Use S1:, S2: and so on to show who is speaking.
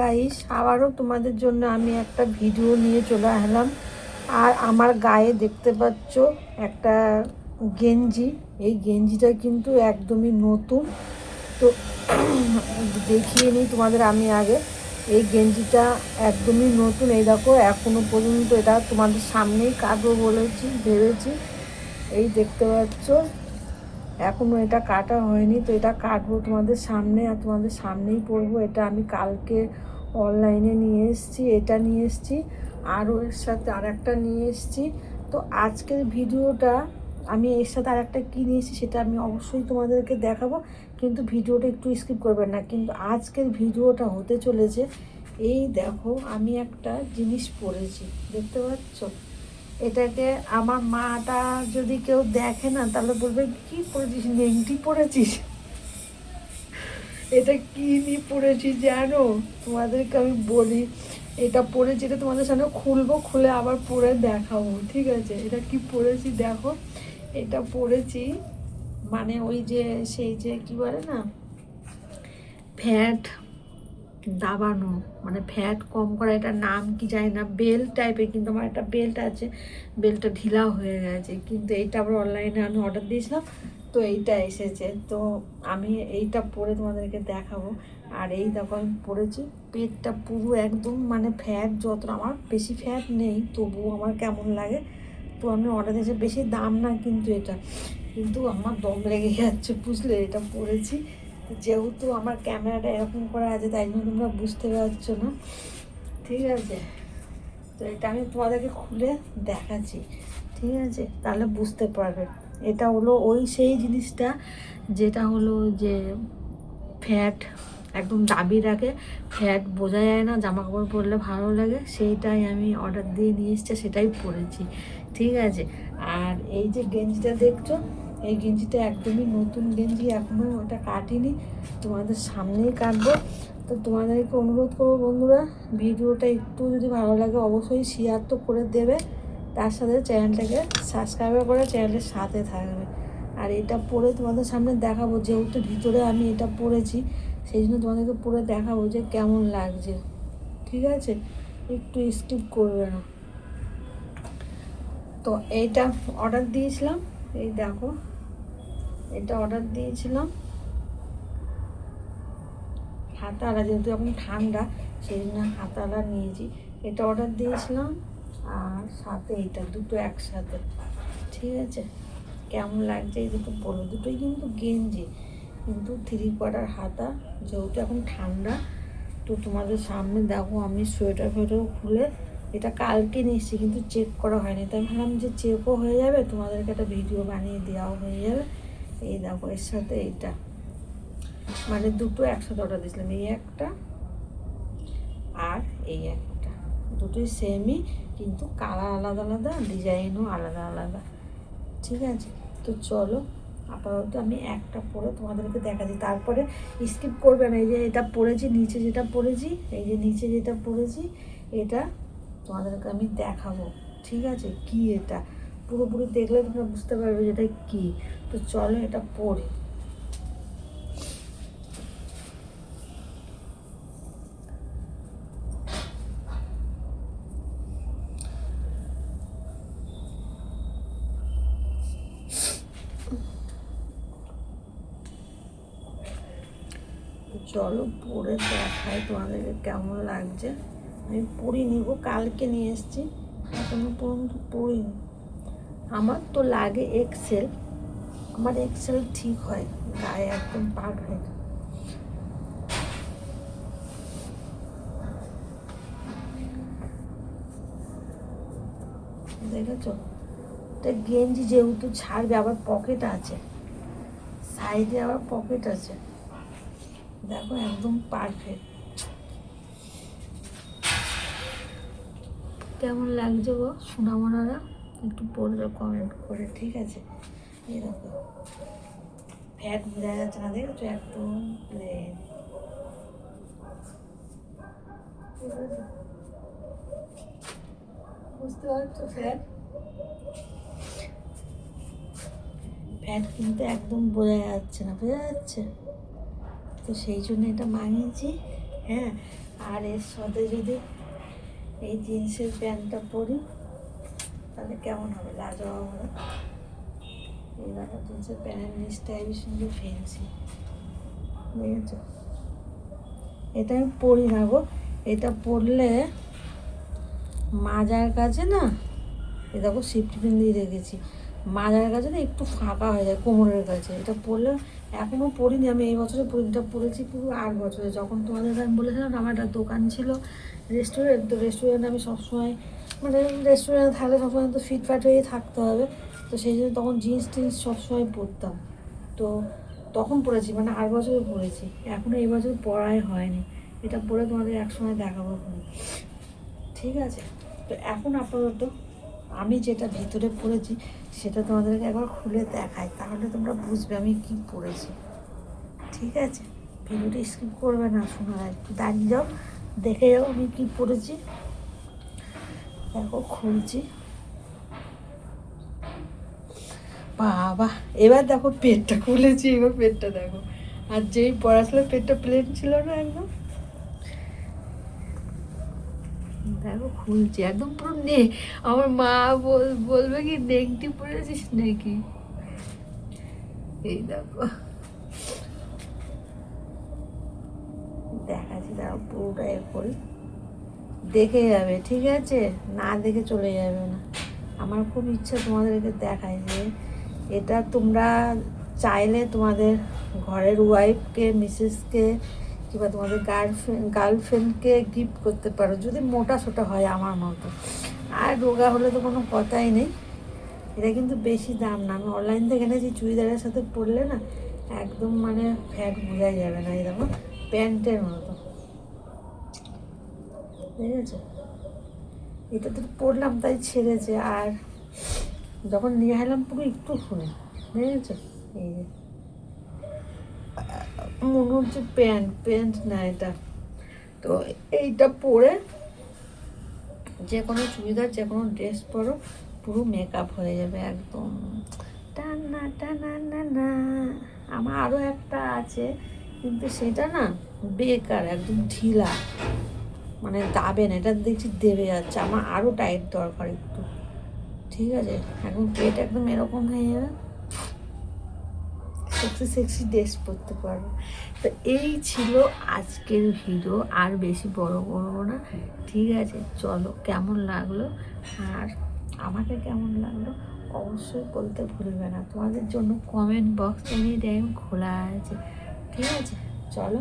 S1: Guys আবারও তোমাদের জন্য আমি একটা ভিডিও নিয়ে চলে আসলাম আর আমার গায়ে দেখতে পাচ্ছ একটা গেঞ্জি। এই গেঞ্জিটা কিন্তু একদমই নতুন। তো দেখিয়ে নিই তোমাদের আমি আগে। এই গেঞ্জিটা একদমই নতুন। এই দেখো, এখনও পর্যন্ত এটা তোমাদের সামনেই কাটবো বলেছি, ভেবেছি। এই দেখতে পাচ্ছ। এখনও এটা কাটা হয়নি, তো এটা কাটবো তোমাদের সামনে আর তোমাদের সামনেই পড়ব এটা আমি কালকে অনলাইনে নিয়ে এসেছি, এটা নিয়ে এসেছি, আরও এর সাথে আর একটা নিয়ে এসেছি। তো আজকের ভিডিওটা আমি এর সাথে আর একটা কী নিয়েছি সেটা আমি অবশ্যই তোমাদেরকে দেখাবো, কিন্তু ভিডিওটা একটু স্কিপ করবেন না। কিন্তু আজকের ভিডিওটা হতে চলেছে, এই দেখো আমি একটা জিনিস পরেছি, দেখতে পাচ্ছ? এটাকে আমার মাটা যদি কেউ দেখে না, তাহলে বলবে, কি পরেছিস নেংটি পরেছিস এটা কি নিয়ে পরেছি জানো? তোমাদেরকে আমি বলি, এটা পরেছি এটা তোমাদের সামনে খুলবো, খুলে আবার পরে দেখাবো, ঠিক আছে? এটা কি পরেছি দেখো, এটা পরেছি মানে ওই যে, সেই যে কি বলে না, ফ্যাট দাবানো মানে ফ্যাট কম করা এটা নাম কি জানি না বেল্ট টাইপের কিন্তু আমার একটা বেল্ট আছে বেল্টটা ঢিলা হয়ে গেছে, কিন্তু এইটা আবার অনলাইনে আমি অর্ডার দিয়েছিলাম, তো এইটা এসেছে, তো আমি এইটা পরে তোমাদেরকে দেখাবো, আর এই দেখো আমি পরেছি, পেটটা পুরো একদম মানে ফ্যাট যত আমার বেশি ফ্যাট নেই, তবুও আমার কেমন লাগে, তো আমি অর্ডার দিয়েছি, বেশি দাম না কিন্তু এটা, কিন্তু আমার দম লেগে যাচ্ছে, বুঝলে, এটা পরেছি যেহেতু আমার ক্যামেরাটা এরকম করা আছে, তাই জন্য তোমরা বুঝতে পারছ না। ঠিক আছে? তো এটা আমি তোমাদেরকে খুলে দেখাচ্ছি। ঠিক আছে? তাহলে বুঝতে পারবে। এটা হলো ওই সেই জিনিসটা, যেটা হলো যে ফ্যাট একদম দাবি রাখে। ফ্যাট বোঝা যায় না জামা কাপড় পরলে ভালো লাগে। সেইটাই আমি অর্ডার দিয়ে নিয়ে এসছে, সেটাই পরেছি। ঠিক আছে? আর এই যে গেঞ্জিটা দেখছ এই গেঞ্জিটা একদমই নতুন গেঞ্জি এখনও ওটা কাটিনি, তোমাদের সামনেই কাটবো। তো তোমাদেরকে অনুরোধ করব বন্ধুরা, ভিডিওটা একটু যদি ভালো লাগে অবশ্যই শেয়ার তো করে দেবে, তার সাথে চ্যানেলটাকে সাবস্ক্রাইব করে চ্যানেলের সাথে থাকবে। আর এটা পরে তোমাদের সামনে দেখাবো, যেহেতু ভিতরে আমি এটা পরেছি, সেই জন্য তোমাদেরকে পরে দেখাবো যে কেমন লাগছে। ঠিক আছে? একটু স্কিপ করবে না। তো এইটা অর্ডার দিয়েছিলাম, এই দেখো। এটা অর্ডার দিয়েছিলাম। হাতালা যেহেতু এখন ঠান্ডা সেই জন্য হাতালা নিয়েছি। এটা অর্ডার দিয়েছিলাম, আর সাথে এটা, দুটো একসাথে। ঠিক আছে? কেমন লাগছে? এই দুটো বলো দুটোই কিন্তু গেঞ্জি, কিন্তু থ্রি কোয়ার্টার হাতা। যেহেতু এখন ঠান্ডা, তো তোমাদের সামনে দেখো, আমি সোয়েটার ফোয়েটার খুলে এটা কালকে নিয়েছি, কিন্তু চেক করা হয়নি। তাই ভাবলাম যে চেকও হয়ে যাবে, তোমাদেরকে একটা ভিডিও বানিয়ে দেওয়াও হয়ে যাবে। এই দেখো, এর সাথে এইটা। মানে দুটো একসাথে অর্ডার দিয়েছিলাম, এই একটা আর এই একটা। দুটোই সেমই কিন্তু কালার আলাদা আলাদা ডিজাইনও আলাদা আলাদা। ঠিক আছে? তো চলো, আপাতত আমি একটা পরে তোমাদেরকে দেখাচ্ছি। তারপরে স্কিপ করবে না, এই যে এটা পরেছি, নিচে যেটা পরেছি, এই যে নিচে যেটা পরেছি, এটা তোমাদেরকে আমি দেখাবো। ঠিক আছে? কি এটা? পুরোপুরি দেখলে তোমরা বুঝতে পারবে যে এটা কী। তো চলো এটা পড়ি। চলো পরে দেখাই তোমাদেরকে কেমন লাগছে। আমি পড়িনি গো, কালকে নিয়ে এসেছি। এখনও পর্যন্ত পড়িনি। আমার তো লাগে এক্সেল আমার এক্সেল ঠিক হয়, গায়ে একদম পারফেক্ট দেখেছ? এটা গেঞ্জি যেহেতু ছাড়বে, আবার পকেট আছে। সাইডে আবার পকেট আছে। দেখো, একদম পারফেক্ট কেমন লাগছে গো সোনামোনারা একটু বলবে কমেন্ট করে, ঠিক আছে? ফ্যাট বোঝা যাচ্ছে না বুঝতে পারছ ফ্যাট ফ্যাট কিন্তু একদম বোঝা যাচ্ছে না, বোঝা যাচ্ছে? তো সেই জন্য এটা মানিয়েছি হ্যাঁ? আর এর সাথে যদি এই জিন্সের প্যান্টটা পরি, তাহলে কেমন হবে? লাজবাব হবে দেখো জিন্সের প্যান্টের নিচটা এই সুন্দর ফেলছি, বুঝেছ? এটা আমি পরি না গো, এটা পরলে মাজার কাছে না, এ দেখো সিফটি পিন দিয়ে রেখেছি, মাজার কাছে না একটু ফাঁকা হয়ে যায় কোমরের কাছে, এটা পরলে এখনও পরিনি আমি এই বছরে পরি এটা পরেছি পুরো আট বছরে, যখন তোমাদের আমি বলেছিলাম আমার একটা দোকান ছিল রেস্টুরেন্ট তো রেস্টুরেন্ট আমি সবসময় মানে রেস্টুরেন্টে থাকলে সবসময় তো ফিটফাট হয়েই থাকতে হবে তো সেই জন্য তখন জিন্স টিন্স সবসময় পরতাম। তো তখন পরেছি মানে আট বছরে পরেছি। এখনও এই বছর পড়াই হয়নি। এটা পরে তোমাদের একসময় দেখাবো। ঠিক আছে? তো এখন আপাতত আমি যেটা ভিতরে পড়েছি সেটা তোমাদেরকে একবার খুলে দেখাই। তাহলে তোমরা বুঝবে আমি কি পড়েছি ঠিক আছে? ভিডিওটা স্কিপ করবে না শোনা একটু। দাঁড়িয়ে যাও, দেখে যাও আমি কি পড়েছি দেখো, খুলছি। বাবা, এবার দেখো পেটটা খুলেছি, এবার পেটটা দেখো। আর যেই পড়া ছিল পেটটা প্লেন ছিল না একদম? দেখো খুলছি, একদম পুরো নে, আমার মা বল, বলবে কি, নেংটি পড়েছিস নাকি? এই দেখো। দেখাচ্ছি দাঁড়াও পুরোটা এ দেখে যাবে, ঠিক আছে? না দেখে চলে যাবে না। আমার খুব ইচ্ছা তোমাদেরকে দেখায় যে এটা তোমরা চাইলে তোমাদের ঘরের ওয়াইফকে মিসেসকে কিংবা তোমাদের গার্লফ্রেন্ড গার্লফ্রেন্ডকে গিফট করতে পারো, যদি মোটা সোটা হয় আমার মতো। আর রোগা হলে তো কোনো কথাই নেই। এটা কিন্তু বেশি দাম না। আমি অনলাইন থেকে এনেছি, চুড়িদারের সাথে পরলে না একদম মানে ফ্যাট বোঝাই যাবে না এরকম প্যান্টের মতো। ঠিক আছে? এটা তো পরলাম, তাই ছেড়েছে। আর যখন নিয়ে এলাম পুরো একটু ফুলে বুঝেছ? এই যে। মনে হচ্ছে প্যান্ট প্যান্ট না এটা। তো এইটা পরে যে কোনো চুড়িদার, যে কোনো ড্রেস পরো, পুরো মেকআপ হয়ে যাবে একদম। টানা টানা, না না। আমার আরও একটা আছে, কিন্তু সেটা না বেকার, একদম ঢিলা। মানে দাবে না, এটা দেখছি দেবে যাচ্ছে। আমার আরও টাইট দরকার একটু। ঠিক আছে? এখন পেট একদম এরকম হয়ে যাবে। সেক্সি সেক্সি ড্রেস পরতে পারব। তো এই ছিল আজকের ভিডিও আর বেশি বড় করব না। ঠিক আছে? চলো, কেমন লাগল? আর আমাকে কেমন লাগল? অবশ্যই বলতে ভুলবে না। তোমাদের জন্য কমেন্ট বক্স এনি টাইম খোলা আছে। ঠিক আছে? চলো।